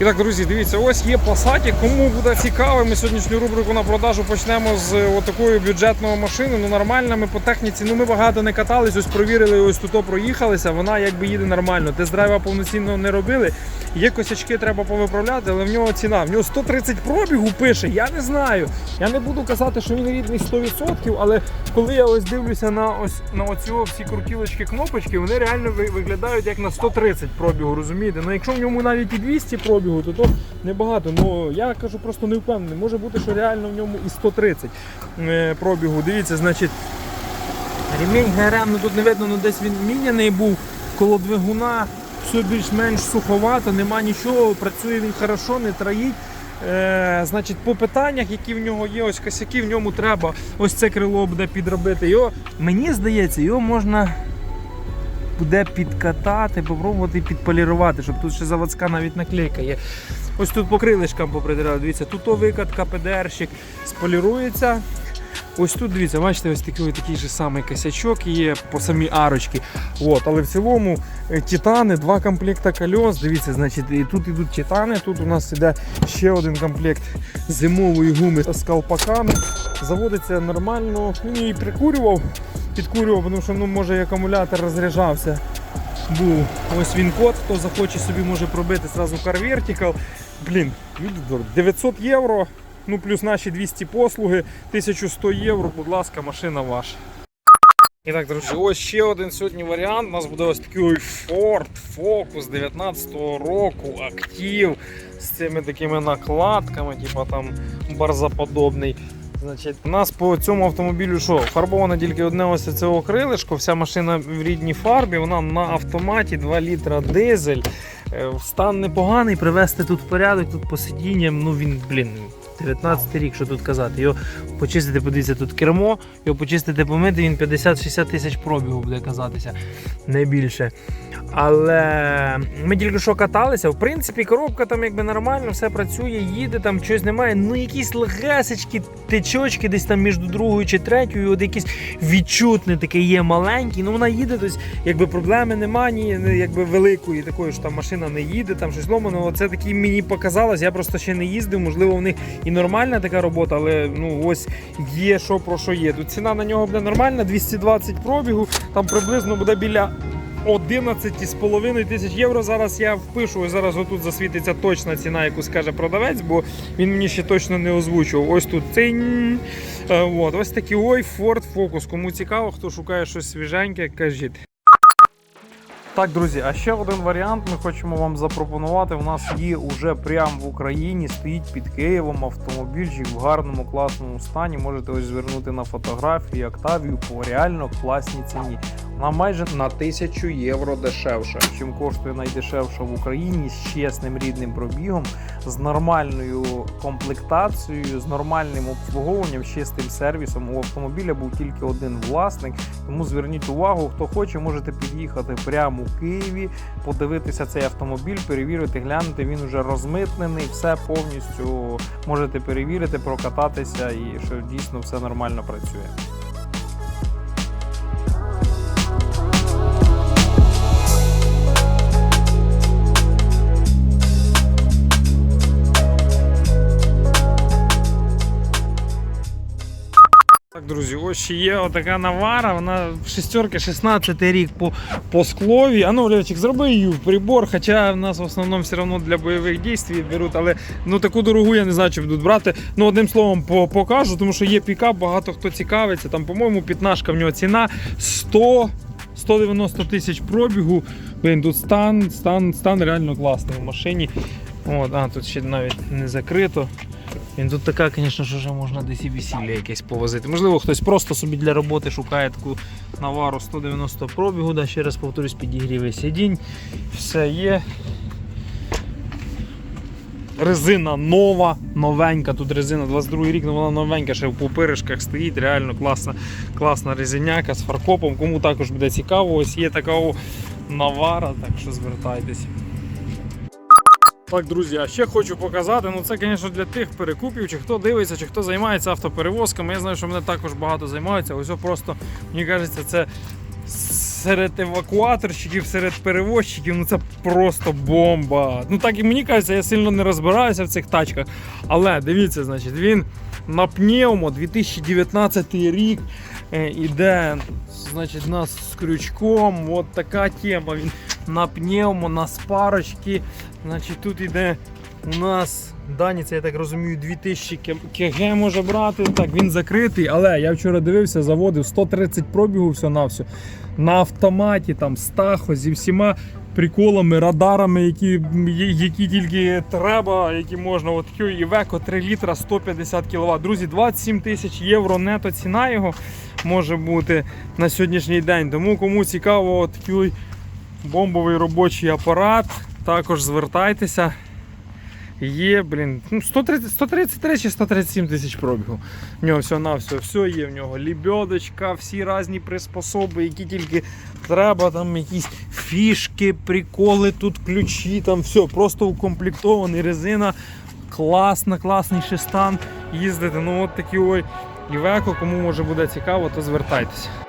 І так, друзі, дивіться, ось є Passat. Кому буде цікаво, ми сьогоднішню рубрику на продажу почнемо з е, отакої бюджетної машини. Ну нормальна, ми по техніці, ну ми багато не катались, ось провірили, ось тут проїхалися. Вона якби їде нормально. Тест-драйва повноцінно не робили. Є косячки, треба повиправляти, але в нього ціна. В нього 130 пробігу пише. Я не знаю. Я не буду казати, що він рідний 100%, але коли я ось дивлюся на ось на оцю всі крутілочки, кнопочки, вони реально виглядають як на 130 пробігу, розумієте? Ну якщо в ньому навіть і 200 пробігу, то то небагато. Ну я кажу, просто не впевнений. Може бути, що реально в ньому і 130 е, пробігу. Дивіться, значить. Ремінь ГРМ, ну тут не видно, ну десь він міняний був коло двигуна, все більш-менш суховато, нема нічого, працює він хорошо, не троїть. Е, значить, по питаннях, які в нього є, ось косяки, в ньому треба ось це крило буде підробити. Його, мені здається, його можна буде підкатати, попробувати підполірувати, щоб тут ще заводська навіть наклейка є. Ось тут по крилишкам попридирали. Дивіться, тут то викатка, ПДРщик сполірується. Ось тут дивіться, бачите, ось такий, такий же самий косячок є по самій арочці. От, але в цілому е, титани, два комплекта кольос. Дивіться, значить, і тут ідуть титани. Тут у нас іде ще один комплект зимової гуми з колпаками. Заводиться нормально. Він її прикурював, підкурював, тому що ну, може і акумулятор розряджався. Був ось він код, хто захоче собі може пробити зразу Car Vertical. Блін, 900 євро. Ну, плюс наші 200 послуги, 1100 євро, будь ласка, машина ваша. І так, друзі, ось ще один сьогодні варіант. У нас буде ось такий Ford Focus 19-го року, актив з цими такими накладками, типу там барзаподобний. Значить, у нас по цьому автомобілю що? Фарбовано тільки одне ось цього крилишко, вся машина в рідній фарбі, вона на автоматі 2 літра дизель. Е, Стан непоганий, привести тут в порядок, тут по сидінням, ну він, блін, 19 рік, що тут казати. Його почистити, подивіться, тут кермо, його почистити, помити, він 50-60 тисяч пробігу буде казатися, не більше. Але ми тільки що каталися. В принципі, коробка там якби нормально, все працює, їде, там щось немає. Ну, якісь легесечки, течочки десь там між другою чи третьою, от якийсь відчутний такий є маленький. Ну вона їде, тобто, якби проблеми немає, ні, якби великої такої, що там машина не їде, там щось ломано. Це такі мені показалось. Я просто ще не їздив. Можливо, у них і нормальна така робота, але ну ось є що про що є. Тут ціна на нього буде нормальна, 220 пробігу, там приблизно буде біля 11,5 тисяч євро. Зараз я впишу, зараз отут засвітиться точна ціна, яку скаже продавець, бо він мені ще точно не озвучував. Ось тут цинь. Е, От, ось такий ой, Ford Focus. Кому цікаво, хто шукає щось свіженьке, кажіть. Так, друзі, а ще один варіант ми хочемо вам запропонувати. У нас є уже прямо в Україні, стоїть під Києвом автомобільчик в гарному класному стані. Можете ось звернути на фотографії Октавію по реально класній ціні. Вона майже на тисячу євро дешевша, чим коштує найдешевша в Україні з чесним рідним пробігом, з нормальною комплектацією, з нормальним обслуговуванням, з чистим сервісом. У автомобіля був тільки один власник. Тому зверніть увагу, хто хоче, можете під'їхати прямо у Києві, подивитися цей автомобіль, перевірити, глянути. Він вже розмитнений, все повністю можете перевірити, прокататися і що дійсно все нормально працює. Друзі, ось ще є отака навара, вона в шестерки 16 рік по, по склові. А ну, Левчик, зроби її в прибор, хоча в нас в основному все одно для бойових дій беруть, але ну таку дорогу я не знаю, чи будуть брати. Ну, одним словом, по, покажу, тому що є пікап, багато хто цікавиться. Там, по-моєму, п'ятнашка в нього ціна 100 190 тисяч пробігу. Блін, тут стан, стан, стан реально класний в машині. От, а, тут ще навіть не закрито. Він тут така, звісно, що вже можна десь і весілля якесь повозити. Можливо, хтось просто собі для роботи шукає таку навару 190 пробігу, да, ще раз повторюсь, підігріве сидінь. Все є. Резина нова, новенька. Тут резина 22 рік, але вона новенька, ще в пупиришках стоїть. Реально класна, класна резиняка з фаркопом. Кому також буде цікаво, ось є така навара, так що звертайтесь. Так, друзі, а ще хочу показати. Ну це, звісно, для тих перекупів, чи хто дивиться, чи хто займається автоперевозками. Я знаю, що мене також багато займаються. Ось просто, мені кажеться, це серед евакуаторщиків, серед перевозчиків, ну це просто бомба. Ну так і мені кажеться, я сильно не розбираюся в цих тачках. Але дивіться, значить, він на пневмо 2019 рік е, іде, значить, нас з крючком. От така тема. Він на пневмо, на спарочки. Значить, тут іде у нас дані, це я так розумію, 2000 К- КГ може брати. Так, він закритий, але я вчора дивився, заводив 130 пробігу все на все. На автоматі, там, з тахо, зі всіма приколами, радарами, які, які тільки треба, які можна. От Iveco 3 літра 150 кВт. Друзі, 27 тисяч євро нето ціна його може бути на сьогоднішній день. Тому кому цікаво, от бомбовий робочий апарат, також звертайтеся. Є, блін, ну 130, 133 чи 137 тисяч пробігу. В нього все на все, все є в нього. Лібьодочка, всі різні приспособи, які тільки треба, там якісь фішки, приколи, тут ключі, там все, просто укомплектований, резина. Класна, класний шестан їздити. Ну от такі ой. Івеко, кому може буде цікаво, то звертайтеся.